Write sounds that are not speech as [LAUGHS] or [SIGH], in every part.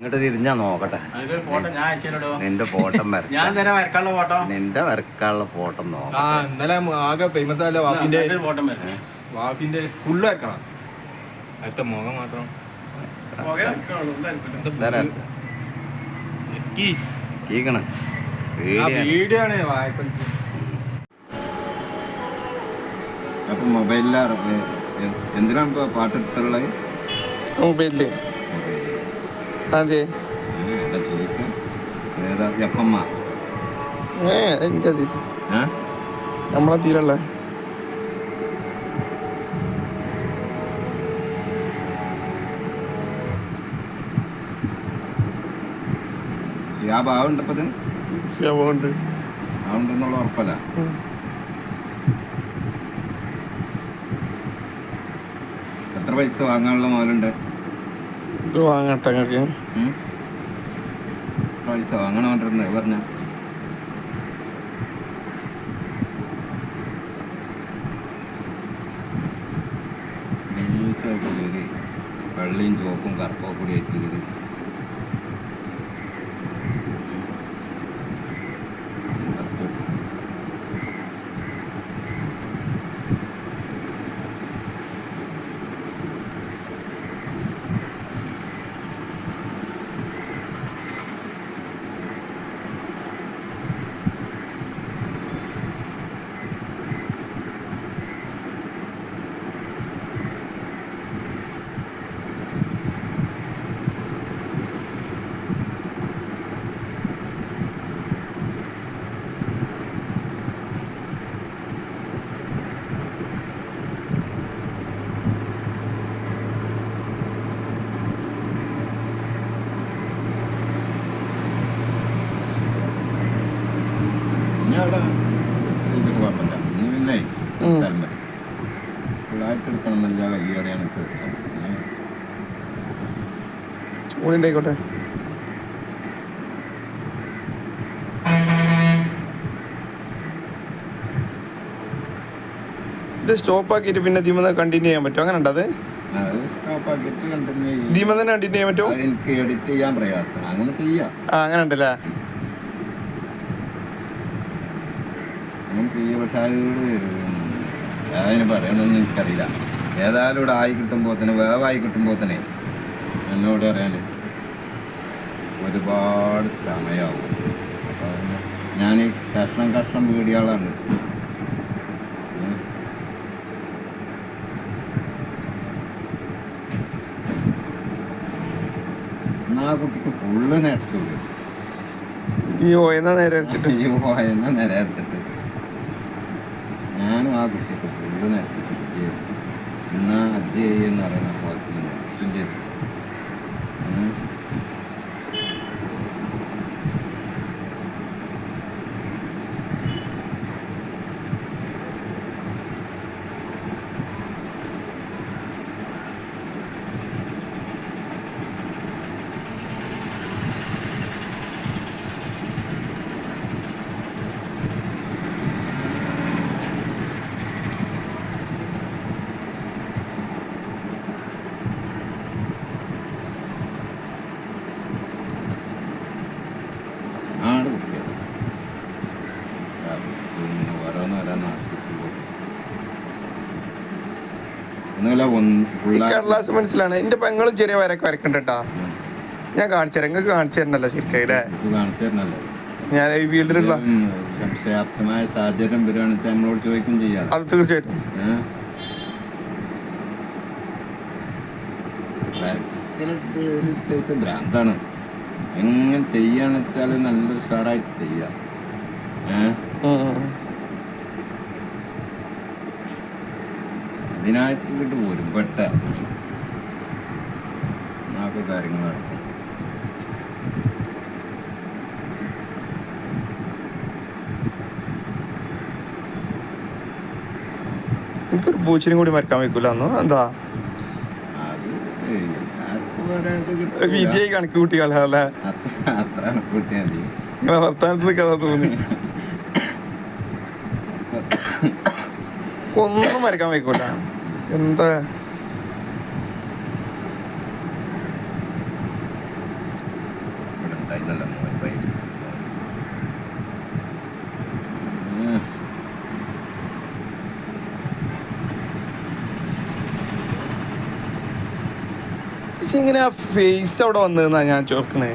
ഇങ്ങോട്ട് തിരിഞ്ഞാ നോക്കട്ടെ. നിന്റെ ഫോട്ടോ നിന്റെ വരക്കാം വരക്കാനുള്ള ഫോട്ടോ? നിന്റെ വരക്കാനുള്ള ഫോട്ടം ആ നോക്കാം ഇന്നലെ ആകെ ഫേമസ് ആയല്ലോ വാഫിന്റെ ഒരു ഫോട്ടോ വരണേ വാഫിന്റെ ഫുള്ള് വെക്കണം അടുത്ത മുഖം മാത്രം. കേക്കണ. വീഡിയോ ആണ് അപ്പൊ മൊബൈലിലാ എന്തിനാണ് ഇപ്പൊ പാട്ട് എടുത്തുള്ളത് മൊബൈലിൽ. അതെ. ഏ എനിക്കത് ഏ നമ്മളെ തീരല്ലേ? ഷിയാബ് ആവുണ്ട് ഇപ്പൊ ഇത് ശവമുണ്ട് ആവുണ്ടെന്നുള്ള ഉറപ്പല്ല എത്ര പൈസ വാങ്ങാനുള്ള മുതലുണ്ട് ഇത് വാങ്ങട്ടെ നിങ്ങൾക്ക് പൈസ പറഞ്ഞ. കൂടി വെള്ളയും ചുവപ്പും കറുപ്പൊക്കെ കൂടി ആയിട്ട് കൂടി ഉണ്ടായിക്കോട്ടെ ഇത് സ്റ്റോപ്പ് ആക്കിയിട്ട് പിന്നെ ധീമത കണ്ടിന്യൂ ചെയ്യാൻ പറ്റും അങ്ങനെ ഉണ്ടത് കണ്ടിന്യൂ ധീമ തന്നെ കണ്ടിന്യൂ ചെയ്യാൻ പറ്റുമോ? എനിക്ക് എഡിറ്റ് ചെയ്യാൻ പ്രയാസം. അങ്ങനെ ചെയ്യാം. ആ അങ്ങനെ ഉണ്ടല്ലേ? അങ്ങനെ ചെയ്യാം. പക്ഷെ അതിനോട് അതിന് പറയുന്നൊന്നും എനിക്കറിയില്ല. ഏതായാലും ഇവിടെ ആയി കിട്ടുമ്പോൾ തന്നെ വേവായി കിട്ടുമ്പോൾ തന്നെ എന്നോട് പറയാൻ ഒരുപാട് സമയമാവും അപ്പോൾ ഞാൻ കഷ്ണം കഷ്ണം വീഡിയോകളാണ്. എന്നാ കുട്ടിക്ക് ഫുള്ള് നേരച്ചു ഈ ഓയെന്നാ നേരെ ഈ പോയെന്ന് നേരത്തിട്ട് ഞാനും ആ കുട്ടിക്ക് ഫുള്ള് നേരത്തിട്ട് എന്നാ അജ്ജ് ചെയ്യുന്ന പറയുന്ന പോലെ നേരച്ചും ചെയ്തു ഈ കടലാസ് മനസ്സിലാണ്. എന്റെ പെങ്ങളും ചെറിയ വരക്ക് വരക്കണ്ട കേട്ടാ ഞാൻ കാണിച്ചു തരാം. നിങ്ങൾക്ക് കാണിച്ചു തരണല്ലോ ശരിക്കും അല്ലേ? ഞാൻ ഈ ഫീൽഡിലുള്ള ഉം, സംശയാപ്തമായ സാഹചര്യം വരികയാണെന്ന് വെച്ചാൽ നമ്മളോട് ചോദിക്കും ചെയ്യാം. അത് തീർച്ചയായിട്ടും. ഭ്രാന്താണ്. എങ്ങനെ ചെയ്യാന്ന് വെച്ചാൽ നല്ല ഉഷാറായിട്ട് ചെയ്യാം. ഏഹ് അതിനായിട്ട് ഇങ്ങോട്ട് പെട്ട നാക്ക് കാര്യങ്ങൾ നടക്കും. എനിക്കൊരു പൂച്ചിനും കൂടി മരക്കാൻ വെക്കൂല അന്ന്. എന്താ. വിധിയായി കണക്ക് കൂട്ടി കളയല്ലേ അത്ര അത്ര കൂട്ടിയാൽ മതി. നിങ്ങളെ കഥ തോന്നി. [COUGHS] ഒന്നും മരക്കാൻ വെക്കൂല എന്താ? ഇങ്ങനെ ആ ഫേസ് അവിടെ വന്നതെന്നാ ഞാൻ ചോദിക്കണേ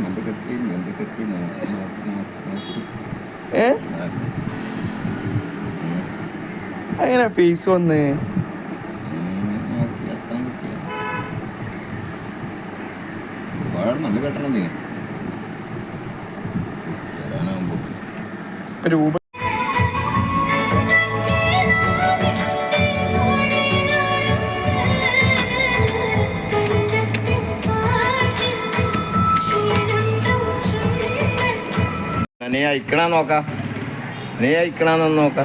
നെല്ല് കെട്ടി നെല്ല് കെട്ടി നോക്കി നോക്കി നോക്കി നോക്കി ഏ ഉം. അങ്ങനെ ഫേസ് വന്ന് ഉം, നോക്കി എത്താൻ പറ്റിയ ഒരുപാട് നെല്ല് കെട്ടണം ഫേസ് വന്ന് രൂപ നീ അയക്കണ നോക്ക. നീ അയക്കണമെന്ന് നോക്ക.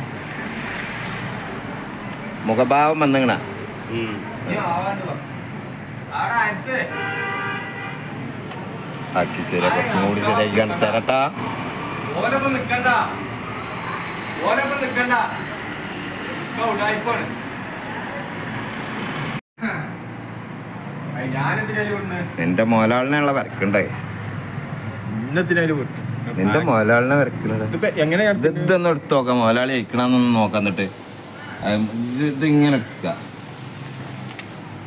മുഖഭാവം വന്നിങ്ങണ. ആക്കി ശരിയാ കുറച്ചും കൂടി ശരിയാക്കി തരട്ടാ. എന്റെ മോലാളിനുള്ള വരക്കുണ്ടേ? നിന്റെ മോലാളിനെ വരക്കുന്നുണ്ട് ഇതൊന്നും എടുത്തു നോക്കാം മോലാളി അയക്കണമെന്നൊന്ന് നോക്കാൻ എന്നിട്ട്. അത് ഇത് ഇത് ഇങ്ങനെ എടുക്ക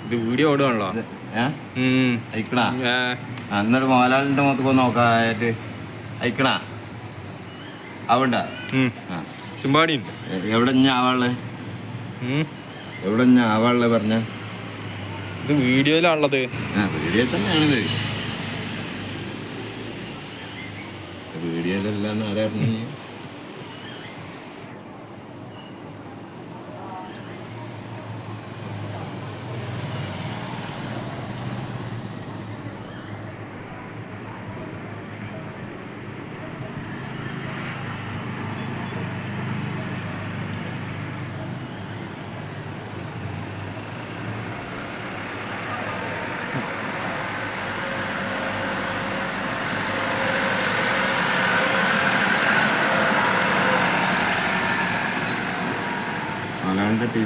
ഇത് വീഡിയോ ഓടുകയാണല്ലോ അയക്കണാ അന്നൊരു എന്നിട്ട് മോലാളിന്റെ മുഖത്ത് നോക്കായിട്ട് അയക്കണാ അവിടെ. ആ. ചുമ്പാടി എവിടെ ഞാൻ ആവാൾ എവിടെ ഞാൻ ആവാൾ പറഞ്ഞ? ഇത് വീഡിയോയിലാണുള്ളത്. വീഡിയോ തന്നെയാണിത്. വീഡിയോയിലെല്ലാം ആരായിരുന്നു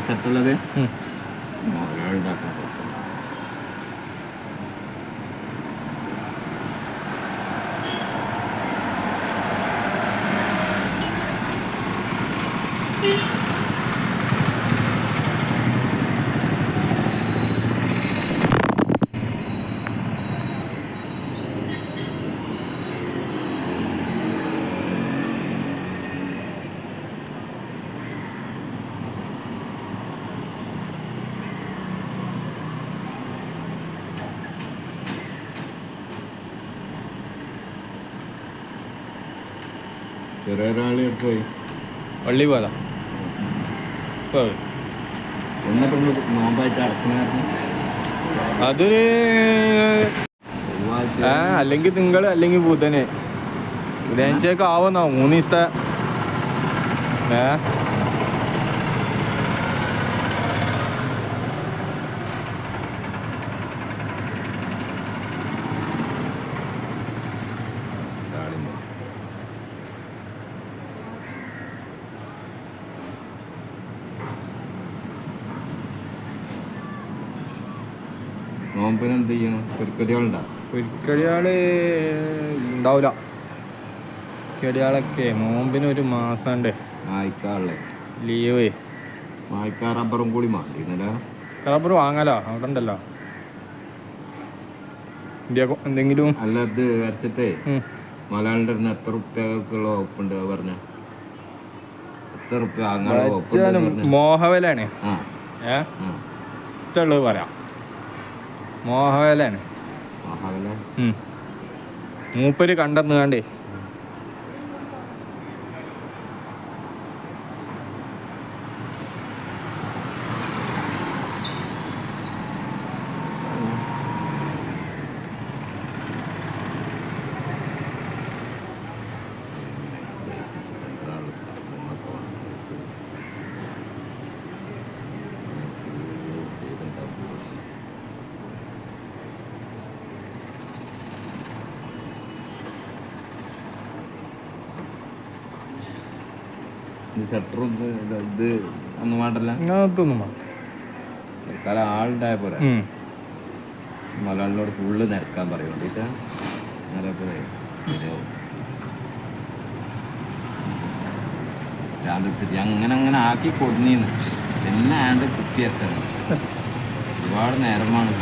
ৰিচাৰ্জটো লাগে എടുത്ത് പോയി. പള്ളി പോയതാ നോമ്പായിട്ട് അതൊരു ആ അല്ലെങ്കിൽ നിങ്ങൾ അല്ലെങ്കിൽ ബുധന്. ബുധനാഴ്ചയൊക്കെ ആവുന്നോ മൂന്ന് ദിവസത്തെ. ഏ? നോമ്പിന് എന്ത് ചെയ്യണം? പൊരിക്കടികളുണ്ടോ പൊരിക്കടിയാൾ ഉണ്ടാവില്ല നോമ്പിന് ഒരു മാസണ്ട്. വായിക്കാറുള്ളത് ലീവ്. വായിക്കാ റബ്ബറും കൂടി മാറ്റിയിരുന്നല്ല റബ്ബർ വാങ്ങലോ? അവിടെ ഉണ്ടല്ലോ. എന്തെങ്കിലും അല്ല ഇത് വരച്ചിട്ടേ. മലയാളിന്റെ എത്ര റുപ്യക്കുള്ള വകുപ്പുണ്ട് പറഞ്ഞ. എത്ര റുപ്യ മോഹവലാണ്. ഏ? ഇഷ്ടമുള്ളത് പറയാം. മോഹവലാണ് മഹാവില മൂപ്പര് കണ്ടെന്ന് കണ്ടേ ഇത് ഷട്ടറും ഇത് ഒന്നും വേണ്ടല്ല. അങ്ങനത്തൊന്നും വേണ്ട. തൽക്കാലം ആളുണ്ടായ പോലെ ഉം. മലയാളിനോട് ഫുള്ള് നിരക്കാൻ പറയും അങ്ങനെ അങ്ങനെ ആക്കി കൊടുന്നീന്ന്. എന്നെ ആണ്ട് കുത്തിയെത്തണം ഒരുപാട് നേരമാണ്?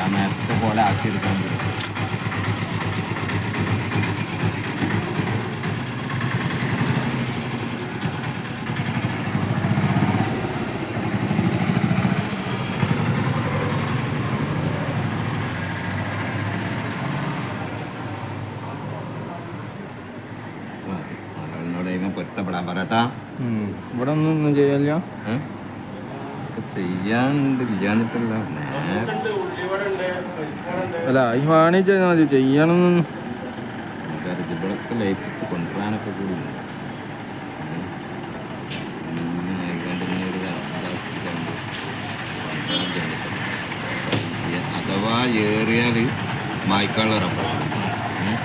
ആ നേരത്തെ പോലെ ആക്കിയെടുക്കാൻ പറ്റും. പൊരുത്തപ്പെടാൻ പറയട്ടാ. ഇവിടെ ഒന്നും ഒന്നും ചെയ്യാണ്ടില്ലാന്നിട്ടല്ല അല്ല ഈ വാണി ചെയ്താൽ മതി ചെയ്യണമെന്നൊന്നും ഇവിടൊക്കെ കൂടി ഉണ്ട്. ഉം. ഇങ്ങനെ ആയിക്കാണ്ട് ഇങ്ങനെ ഒരു ഇതാക്കിയിട്ടുണ്ട്. കൊണ്ടുവരാൻ ചെയ്തിട്ട്. ഈ അഥവാ ഏറിയാൽ മായ്ക്കാനുള്ള റബ്ബർ ഉം.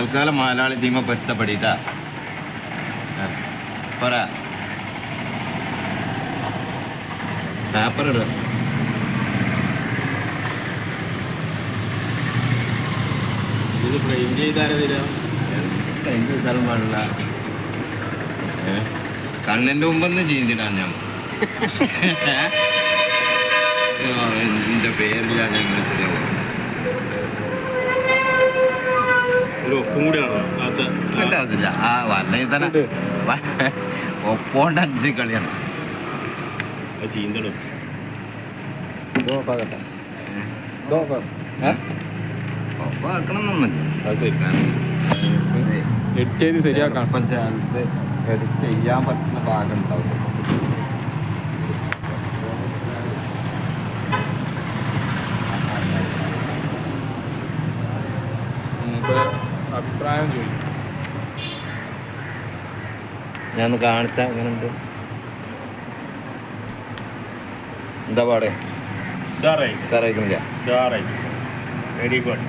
തൽക്കാലം മലയാളി ടീമ പൊരുത്തപ്പെടിട്ടാ. പറ. പേപ്പർ ഇട. ഇത് ഫ്രെയിം ചെയ്താരെ തരാം? എന്ത് സ്ഥലം പാടില്ല. ഏ? കണ്ണിന്റെ മുമ്പൊന്നും ചെയ്തിടാൻ ഞാൻ എന്റെ [LAUGHS] പേരില്ല ഞാൻ ക്ലാസ് അതില്ല ആ വല്ല തന്നെ. ഒപ്പോണ്ട് അഞ്ച് കളിയാണ്. എഡിറ്റ് ചെയ്ത് ശരിയാക്കാം പഞ്ചായത്ത് എഡിറ്റ് ചെയ്യാൻ പറ്റുന്ന ഭാഗം ഉണ്ടാവും ഞാൻ ഒന്ന് കാണിച്ചാ എങ്ങനെയുണ്ട് എന്താ പാടേ? സാറേ സാറേ വെരി ഗുഡ്